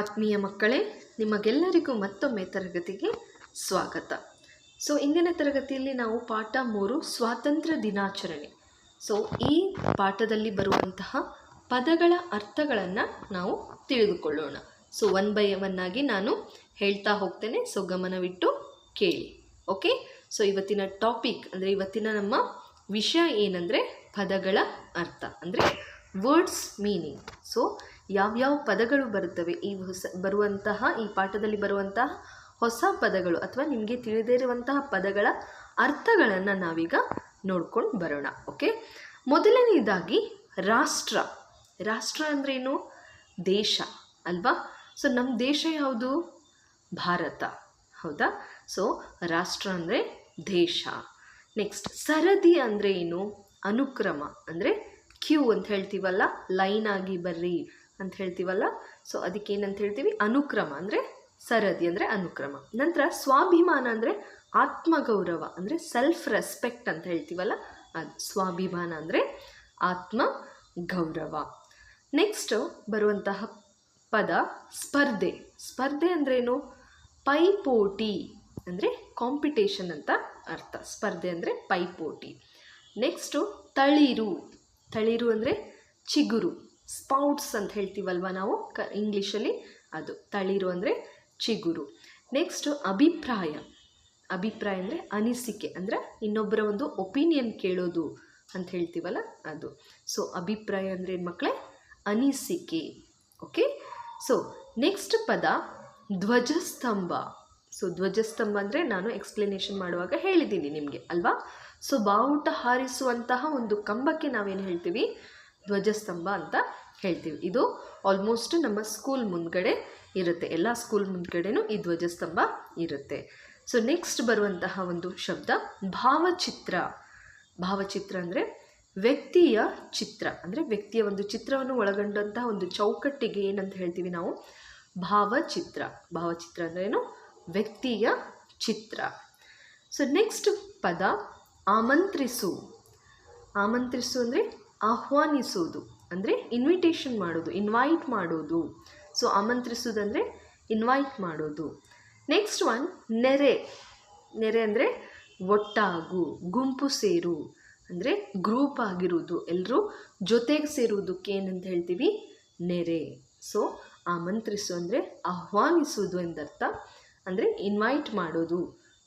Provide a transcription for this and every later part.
ಆತ್ಮೀಯ ಮಕ್ಕಳೇ, ನಿಮಗೆಲ್ಲರಿಗೂ ಮತ್ತೊಮ್ಮೆ ತರಗತಿಗೆ ಸ್ವಾಗತ. ಸೊ ಇಂದಿನ ತರಗತಿಯಲ್ಲಿ ನಾವು ಪಾಠ ಮೂರು, ಸ್ವಾತಂತ್ರ್ಯ ದಿನಾಚರಣೆ. ಸೊ ಈ ಪಾಠದಲ್ಲಿ ಬರುವಂತಹ ಪದಗಳ ಅರ್ಥಗಳನ್ನು ನಾವು ತಿಳಿದುಕೊಳ್ಳೋಣ. ಸೊ ಒನ್ ಬೈ ಒನ್ ಆಗಿ ನಾನು ಹೇಳ್ತಾ ಹೋಗ್ತೇನೆ ಸೊ ಗಮನವಿಟ್ಟು ಕೇಳಿ. ಓಕೆ ಸೊ ಇವತ್ತಿನ ಟಾಪಿಕ್ ಅಂದರೆ ಇವತ್ತಿನ ನಮ್ಮ ವಿಷಯ ಏನಂದರೆ ಪದಗಳ ಅರ್ಥ. ಅಂದರೆ ವರ್ಡ್ಸ್ ಮೀನಿಂಗ್ ಸೊ ಯಾವ್ಯಾವ ಪದಗಳು ಬರುತ್ತವೆ? ಈ ಹೊಸ ಬರುವಂತಹ, ಈ ಪಾಠದಲ್ಲಿ ಬರುವಂತಹ ಹೊಸ ಪದಗಳು ಅಥವಾ ನಿಮಗೆ ತಿಳಿದಿರುವಂತಹ ಪದಗಳ ಅರ್ಥಗಳನ್ನು ನಾವೀಗ ನೋಡ್ಕೊಂಡು ಬರೋಣ, ಓಕೆ? ಮೊದಲನೆಯದಾಗಿ ರಾಷ್ಟ್ರ. ರಾಷ್ಟ್ರ ಅಂದ್ರೇನು? ದೇಶ, ಅಲ್ವಾ? ಸೊ ನಮ್ಮ ದೇಶ ಯಾವುದು? ಭಾರತ. ಹೌದಾ? ಸೊ ರಾಷ್ಟ್ರ ಅಂದರೆ ದೇಶ. ನೆಕ್ಸ್ಟ್ ಸರದಿ ಅಂದರೆ ಏನು ಅನುಕ್ರಮ ಅಂದರೆ ಕ್ಯೂ ಅಂತ ಹೇಳ್ತೀವಲ್ಲ? ಲೈನ್ ಆಗಿ ಬರ್ರಿ. ಅಂತ ಹೇಳ್ತೀವಲ್ಲ? ಸೊ ಅದಕ್ಕೆ ಏನಂತ ಹೇಳ್ತೀವಿ? ಅನುಕ್ರಮ ಅಂದರೆ ಸರದಿ ಅಂದರೆ ಅನುಕ್ರಮ. ನಂತರ ಸ್ವಾಭಿಮಾನ ಅಂದರೆ ಆತ್ಮಗೌರವ ಅಂದರೆ ಸೆಲ್ಫ್ ರೆಸ್ಪೆಕ್ಟ್ ಅಂತ ಹೇಳ್ತೀವಲ್ಲ? ಅದು ಸ್ವಾಭಿಮಾನ ಅಂದರೆ ಆತ್ಮ ಗೌರವ ನೆಕ್ಸ್ಟ್ ಬರುವಂತಹ ಪದ ಸ್ಪರ್ಧೆ. ಸ್ಪರ್ಧೆ ಅಂದ್ರೇನು ಪೈಪೋಟಿ ಅಂದರೆ ಕಾಂಪಿಟೇಷನ್ ಅಂತ ಅರ್ಥ. ಸ್ಪರ್ಧೆ ಅಂದರೆ ಪೈಪೋಟಿ. ನೆಕ್ಸ್ಟು ತಳಿರು. ತಳಿರು ಅಂದರೆ ಚಿಗುರು. ಸ್ಪೌಟ್ಸ್ ಅಂತ ಹೇಳ್ತೀವಲ್ವ ನಾವು? ಕ, ಇಂಗ್ಲೀಷಲ್ಲಿ ಅದು. ತಳಿರು ಅಂದರೆ ಚಿಗುರು. ನೆಕ್ಸ್ಟು ಅಭಿಪ್ರಾಯ. ಅಭಿಪ್ರಾಯ ಅಂದರೆ ಅನಿಸಿಕೆ. ಅಂದರೆ ಇನ್ನೊಬ್ಬರ ಒಂದು ಒಪಿನಿಯನ್ ಕೇಳೋದು ಅಂತ ಹೇಳ್ತೀವಲ್ಲ ಅದು. ಸೊ ಅಭಿಪ್ರಾಯ ಅಂದರೆ ಏನು ಮಕ್ಕಳೇ ಅನಿಸಿಕೆ. ಓಕೆ ಸೊ ನೆಕ್ಸ್ಟ್ ಪದ, ಧ್ವಜಸ್ತಂಭ. ಸೊ ಧ್ವಜಸ್ತಂಭ ಅಂದರೆ ನಾನು ಎಕ್ಸ್ಪ್ಲನೇಷನ್ ಮಾಡುವಾಗ ಹೇಳಿದ್ದೀನಿ ನಿಮಗೆ, ಅಲ್ವಾ? ಸೊ ಬಾವುಟ ಹಾರಿಸುವಂತಹ ಒಂದು ಕಂಬಕ್ಕೆ ನಾವೇನು ಹೇಳ್ತೀವಿ? ಧ್ವಜಸ್ತಂಭ ಅಂತ ಹೇಳ್ತೀವಿ. ಇದು ಆಲ್ಮೋಸ್ಟ್ ನಮ್ಮ ಸ್ಕೂಲ್ ಮುಂದ್ಗಡೆ ಇರುತ್ತೆ. ಎಲ್ಲ ಸ್ಕೂಲ್ ಮುಂದ್ಗಡೆನೂ ಈ ಧ್ವಜಸ್ತಂಭ ಇರುತ್ತೆ. ಸೊ ನೆಕ್ಸ್ಟ್ ಬರುವಂತಹ ಒಂದು ಶಬ್ದ ಭಾವಚಿತ್ರ. ಭಾವಚಿತ್ರ ಅಂದರೆ ವ್ಯಕ್ತಿಯ ಚಿತ್ರ. ಅಂದರೆ ವ್ಯಕ್ತಿಯ ಒಂದು ಚಿತ್ರವನ್ನು ಒಳಗೊಂಡಂತಹ ಒಂದು ಚೌಕಟ್ಟಿಗೆ ಏನಂತ ಹೇಳ್ತೀವಿ ನಾವು? ಭಾವಚಿತ್ರ. ಭಾವಚಿತ್ರ ಅಂದರೆ ಏನು? ವ್ಯಕ್ತಿಯ ಚಿತ್ರ. ಸೊ ನೆಕ್ಸ್ಟ್ ಪದ ಆಮಂತ್ರಿಸು. ಆಮಂತ್ರಿಸು ಅಂದರೆ ಆಹ್ವಾನಿಸೋದು. ಅಂದರೆ ಇನ್ವಿಟೇಷನ್ ಮಾಡೋದು ಇನ್ವೈಟ್ ಮಾಡೋದು. ಸೊ ಆಮಂತ್ರಿಸೋದಂದರೆ ಇನ್ವೈಟ್ ಮಾಡೋದು. ನೆಕ್ಸ್ಟ್ ಒನ್ ನೆರೆ. ನೆರೆ ಅಂದರೆ ಒಟ್ಟಾಗು, ಗುಂಪು ಸೇರು. ಅಂದರೆ ಗ್ರೂಪ್ ಆಗಿರುವುದು ಎಲ್ಲರೂ ಜೊತೆಗೆ ಸೇರುವುದಕ್ಕೆ ಏನಂತ ಹೇಳ್ತೀವಿ? ನೆರೆ. ಸೊ ಆಮಂತ್ರಿಸು ಅಂದರೆ ಆಹ್ವಾನಿಸುವುದು ಎಂದರ್ಥ. ಅಂದರೆ ಇನ್ವೈಟ್ ಮಾಡೋದು.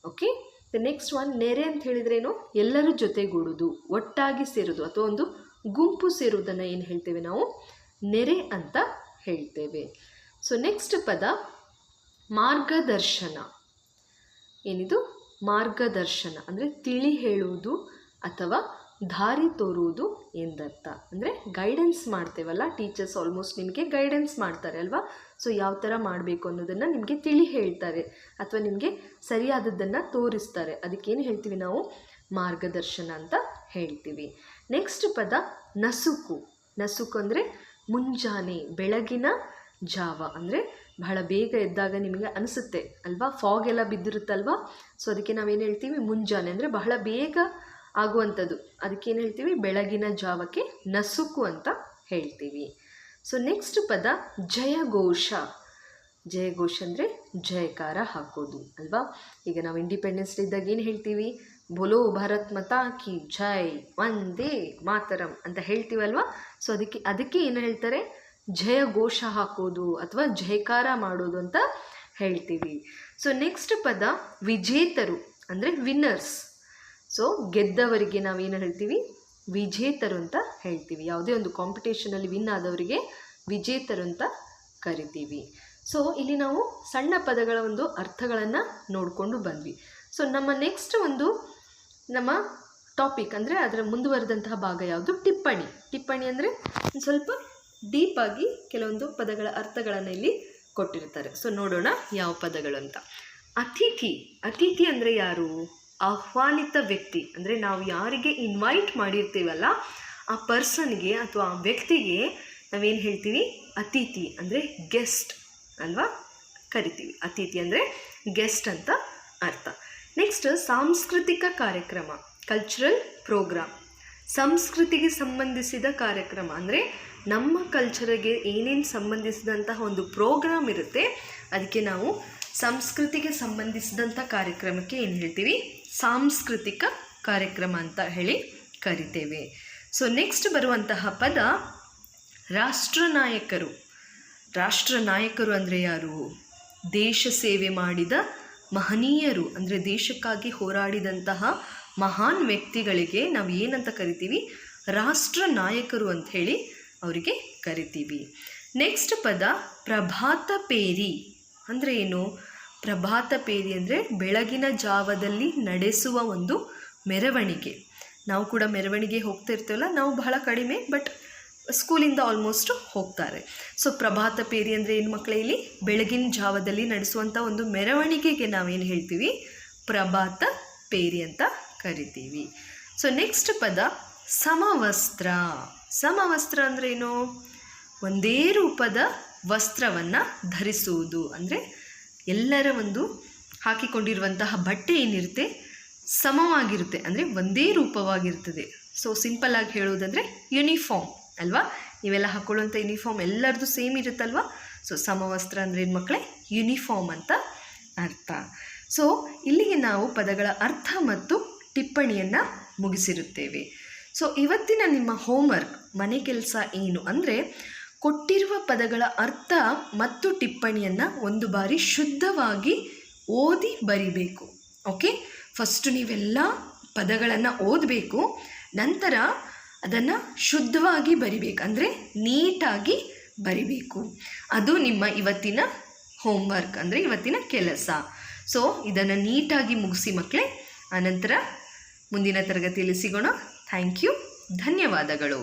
ಓಕೆ ದ ನೆಕ್ಸ್ಟ್ ಒನ್ ನೆರೆ ಅಂತ ಹೇಳಿದ್ರೇನು? ಎಲ್ಲರೂ ಜೊತೆಗೂಡೋದು, ಒಟ್ಟಾಗಿ ಸೇರೋದು. ಅಥವಾ ಒಂದು ಗುಂಪು ಸೇರುವುದನ್ನು ಏನು ಹೇಳ್ತೇವೆ ನಾವು? ನೆರೆ ಅಂತ ಹೇಳ್ತೇವೆ. ಸೊ ನೆಕ್ಸ್ಟ್ ಪದ ಮಾರ್ಗದರ್ಶನ. ಏನಿದು? ಮಾರ್ಗದರ್ಶನ. ಅಂದರೆ ತಿಳಿ ಹೇಳುವುದು ಅಥವಾ ದಾರಿ ತೋರುವುದು ಎಂದರ್ಥ. ಅಂದರೆ ಗೈಡೆನ್ಸ್ ಮಾಡ್ತೇವಲ್ಲ ಟೀಚರ್ಸ್ ಆಲ್ಮೋಸ್ಟ್ ನಿಮಗೆ ಗೈಡೆನ್ಸ್ ಮಾಡ್ತಾರೆ ಅಲ್ವಾ? ಸೊ ಯಾವ ಥರ ಮಾಡಬೇಕು ಅನ್ನೋದನ್ನು ನಿಮಗೆ ತಿಳಿ ಹೇಳ್ತಾರೆ ಅಥವಾ ನಿಮಗೆ ಸರಿಯಾದದ್ದನ್ನು ತೋರಿಸ್ತಾರೆ. ಅದಕ್ಕೇನು ಹೇಳ್ತೀವಿ ನಾವು? ಮಾರ್ಗದರ್ಶನ ಅಂತ ಹೇಳ್ತೀವಿ. ನೆಕ್ಸ್ಟ್ ಪದ ನಸುಕು. ನಸುಕು ಅಂದರೆ ಮುಂಜಾನೆ, ಬೆಳಗಿನ ಜಾವ ಅಂದರೆ ಬಹಳ ಬೇಗ ಎದ್ದಾಗ ನಿಮಗೆ ಅನಿಸುತ್ತೆ ಅಲ್ವಾ? ಫಾಗ್ ಎಲ್ಲ ಬಿದ್ದಿರುತ್ತಲ್ವಾ? ಸೊ ಅದಕ್ಕೆ ನಾವೇನು ಹೇಳ್ತೀವಿ? ಮುಂಜಾನೆ ಅಂದರೆ ಬಹಳ ಬೇಗ ಆಗುವಂಥದ್ದು. ಅದಕ್ಕೇನು ಹೇಳ್ತೀವಿ? ಬೆಳಗಿನ ಜಾವಕ್ಕೆ ನಸುಕು ಅಂತ ಹೇಳ್ತೀವಿ. ಸೊ ನೆಕ್ಸ್ಟ್ ಪದ ಜಯಘೋಷ. ಜಯಘೋಷ ಅಂದರೆ ಜಯಕಾರ ಹಾಕೋದು ಅಲ್ವಾ? ಈಗ ನಾವು ಇಂಡಿಪೆಂಡೆನ್ಸ್ ಡೇ ಇದ್ದಾಗ ಏನು ಹೇಳ್ತೀವಿ? ಬೋಲೋ ಭಾರತ್ ಮತ ಕಿ ಜೈ ಒಂದೇ ಮಾತರಂ ಅಂತ ಹೇಳ್ತೀವಲ್ವ? ಸೊ ಅದಕ್ಕೆ ಅದಕ್ಕೆ ಏನು ಹೇಳ್ತಾರೆ? ಜಯ ಘೋಷ ಹಾಕೋದು ಅಥವಾ ಜಯಕಾರ ಮಾಡೋದು ಅಂತ ಹೇಳ್ತೀವಿ. ಸೊ ನೆಕ್ಸ್ಟ್ ಪದ ವಿಜೇತರು ಅಂದರೆ ವಿನ್ನರ್ಸ್ ಸೊ ಗೆದ್ದವರಿಗೆ ನಾವೇನು ಹೇಳ್ತೀವಿ? ವಿಜೇತರು ಅಂತ ಹೇಳ್ತೀವಿ. ಯಾವುದೇ ಒಂದು ಕಾಂಪಿಟೇಷನಲ್ಲಿ ವಿನ್ ಆದವರಿಗೆ ವಿಜೇತರು ಅಂತ ಕರಿತೀವಿ. ಸೊ ಇಲ್ಲಿ ನಾವು ಸಣ್ಣ ಪದಗಳ ಒಂದು ಅರ್ಥಗಳನ್ನು ನೋಡಿಕೊಂಡು ಬಂದ್ವಿ. ಸೊ ನಮ್ಮ ನೆಕ್ಸ್ಟ್ ಒಂದು ನಮ್ಮ ಟಾಪಿಕ್ ಅಂದರೆ ಅದರ ಮುಂದುವರೆದಂತಹ ಭಾಗ ಯಾವುದು? ಟಿಪ್ಪಣಿ. ಟಿಪ್ಪಣಿ ಅಂದರೆ ಸ್ವಲ್ಪ ಡೀಪಾಗಿ ಕೆಲವೊಂದು ಪದಗಳ ಅರ್ಥಗಳನ್ನು ಇಲ್ಲಿ ಕೊಟ್ಟಿರ್ತಾರೆ. ಸೊ ನೋಡೋಣ ಯಾವ ಪದಗಳು ಅಂತ. ಅತಿಥಿ. ಅತಿಥಿ ಅಂದರೆ ಯಾರು? ಆಹ್ವಾನಿತ ವ್ಯಕ್ತಿ. ಅಂದರೆ ನಾವು ಯಾರಿಗೆ ಇನ್ವೈಟ್ ಮಾಡಿರ್ತೀವಲ್ಲ, ಆ ಪರ್ಸನ್ಗೆ ಅಥವಾ ಆ ವ್ಯಕ್ತಿಗೆ ನಾವೇನು ಹೇಳ್ತೀವಿ? ಅತಿಥಿ ಅಂದರೆ ಗೆಸ್ಟ್ ಅಲ್ವಾ? ಕರಿತೀವಿ. ಅತಿಥಿ ಅಂದರೆ ಗೆಸ್ಟ್ ಅಂತ ಅರ್ಥ. ನೆಕ್ಸ್ಟ್ ಸಾಂಸ್ಕೃತಿಕ ಕಾರ್ಯಕ್ರಮ ಕಲ್ಚರಲ್ ಪ್ರೋಗ್ರಾಮ್ ಸಂಸ್ಕೃತಿಗೆ ಸಂಬಂಧಿಸಿದ ಕಾರ್ಯಕ್ರಮ ಅಂದರೆ ನಮ್ಮ ಕಲ್ಚರಿಗೆ ಏನೇನು ಸಂಬಂಧಿಸಿದಂತಹ ಒಂದು ಪ್ರೋಗ್ರಾಮ್ ಇರುತ್ತೆ, ಅದಕ್ಕೆ ನಾವು ಸಂಸ್ಕೃತಿಗೆ ಸಂಬಂಧಿಸಿದಂಥ ಕಾರ್ಯಕ್ರಮಕ್ಕೆ ಏನು ಹೇಳ್ತೀವಿ? ಸಾಂಸ್ಕೃತಿಕ ಕಾರ್ಯಕ್ರಮ ಅಂತ ಹೇಳಿ ಕರಿತೇವೆ. ಸೊ ನೆಕ್ಸ್ಟ್ ಬರುವಂತಹ ಪದ ರಾಷ್ಟ್ರನಾಯಕರು. ರಾಷ್ಟ್ರ ನಾಯಕರು ಅಂದರೆ ಯಾರು? ದೇಶ ಸೇವೆ ಮಾಡಿದ ಮಹನೀಯರು, ಅಂದರೆ ದೇಶಕ್ಕಾಗಿ ಹೋರಾಡಿದಂತಹ ಮಹಾನ್ ವ್ಯಕ್ತಿಗಳಿಗೆ ನಾವು ಏನಂತ ಕರಿತೀವಿ? ರಾಷ್ಟ್ರ ನಾಯಕರು ಅಂತ ಹೇಳಿ ಅವರಿಗೆ ಕರಿತೀವಿ. ನೆಕ್ಸ್ಟ್ ಪದ ಪ್ರಭಾತ ಪೇರಿ. ಅಂದರೆ ಏನು? ಪ್ರಭಾತ ಪೇರಿ ಅಂದರೆ ಬೆಳಗಿನ ಜಾವದಲ್ಲಿ ನಡೆಸುವ ಒಂದು ಮೆರವಣಿಗೆ. ನಾವು ಕೂಡ ಮೆರವಣಿಗೆ ಹೋಗ್ತಾ ಇರ್ತೀವಲ್ಲ ನಾವು ಬಹಳ ಕಡಿಮೆ ಬಟ್ ಸ್ಕೂಲಿಂದ ಆಲ್ಮೋಸ್ಟ್ ಹೋಗ್ತಾರೆ. ಸೊ ಪ್ರಭಾತ ಪೇರಿ ಅಂದರೆ ಏನು ಮಕ್ಕಳೇ ಇಲ್ಲಿ? ಬೆಳಗಿನ ಜಾವದಲ್ಲಿ ನಡೆಸುವಂಥ ಒಂದು ಮೆರವಣಿಗೆಗೆ ನಾವೇನು ಹೇಳ್ತೀವಿ? ಪ್ರಭಾತ ಪೇರಿ ಅಂತ ಕರಿತೀವಿ. ಸೊ ನೆಕ್ಸ್ಟ್ ಪದ ಸಮವಸ್ತ್ರ. ಸಮವಸ್ತ್ರ ಅಂದರೆ ಏನು? ಒಂದೇ ರೂಪದ ವಸ್ತ್ರವನ್ನು ಧರಿಸುವುದು. ಅಂದರೆ ಎಲ್ಲರ ಒಂದು ಹಾಕಿಕೊಂಡಿರುವಂತಹ ಬಟ್ಟೆ ಏನಿರುತ್ತೆ? ಸಮವಾಗಿರುತ್ತೆ. ಅಂದರೆ ಒಂದೇ ರೂಪವಾಗಿರ್ತದೆ. ಸೊ ಸಿಂಪಲ್ ಆಗಿ ಹೇಳುವುದಂದರೆ ಯೂನಿಫಾರ್ಮ್ ಅಲ್ವಾ? ನೀವೆಲ್ಲ ಹಾಕೊಳ್ಳುವಂಥ ಯೂನಿಫಾರ್ಮ್ ಎಲ್ಲರದು ಸೇಮ್ ಇರುತ್ತಲ್ವಾ? ಸೊ ಸಮವಸ್ತ್ರ ಅಂದರೆ ಏನು ಮಕ್ಕಳೇ ಯೂನಿಫಾರ್ಮ್ ಅಂತ ಅರ್ಥ. ಸೊ ಇಲ್ಲಿಗೆ ನಾವು ಪದಗಳ ಅರ್ಥ ಮತ್ತು ಟಿಪ್ಪಣಿಯನ್ನು ಮುಗಿಸಿರುತ್ತೇವೆ. ಸೊ ಇವತ್ತಿನ ನಿಮ್ಮ ಹೋಮ್ವರ್ಕ್ ಮನೆ ಕೆಲಸ ಏನು ಅಂದರೆ ಕೊಟ್ಟಿರುವ ಪದಗಳ ಅರ್ಥ ಮತ್ತು ಟಿಪ್ಪಣಿಯನ್ನು ಒಂದು ಬಾರಿ ಶುದ್ಧವಾಗಿ ಓದಿ ಬರಿಬೇಕು. ಓಕೆ ಫಸ್ಟು ನೀವೆಲ್ಲ ಪದಗಳನ್ನು ಓದಬೇಕು, ನಂತರ ಅದನ್ನು ಶುದ್ಧವಾಗಿ ಬರಿಬೇಕು, ಅಂದರೆ ನೀಟಾಗಿ ಬರಿಬೇಕು. ಅದು ನಿಮ್ಮ ಇವತ್ತಿನ ಹೋಮ್ವರ್ಕ್ ಅಂದರೆ ಇವತ್ತಿನ ಕೆಲಸ. ಸೊ ಇದನ್ನು ನೀಟಾಗಿ ಮುಗಿಸಿ ಮಕ್ಕಳೇ ಆನಂತರ ಮುಂದಿನ ತರಗತಿಯಲ್ಲಿ ಸಿಗೋಣ. ಥ್ಯಾಂಕ್ ಯು ಧನ್ಯವಾದಗಳು.